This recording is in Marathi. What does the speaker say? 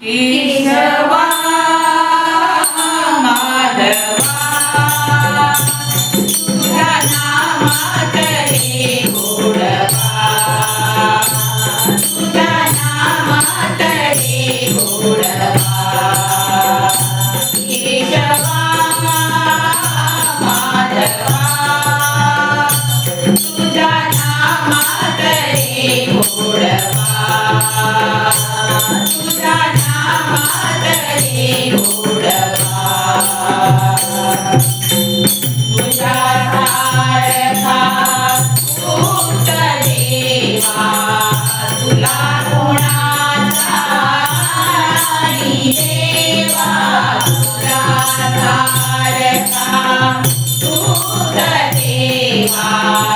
Keisha. तुला कोणाचा नाही देवा? तुझ्या सारखा पूत देवा.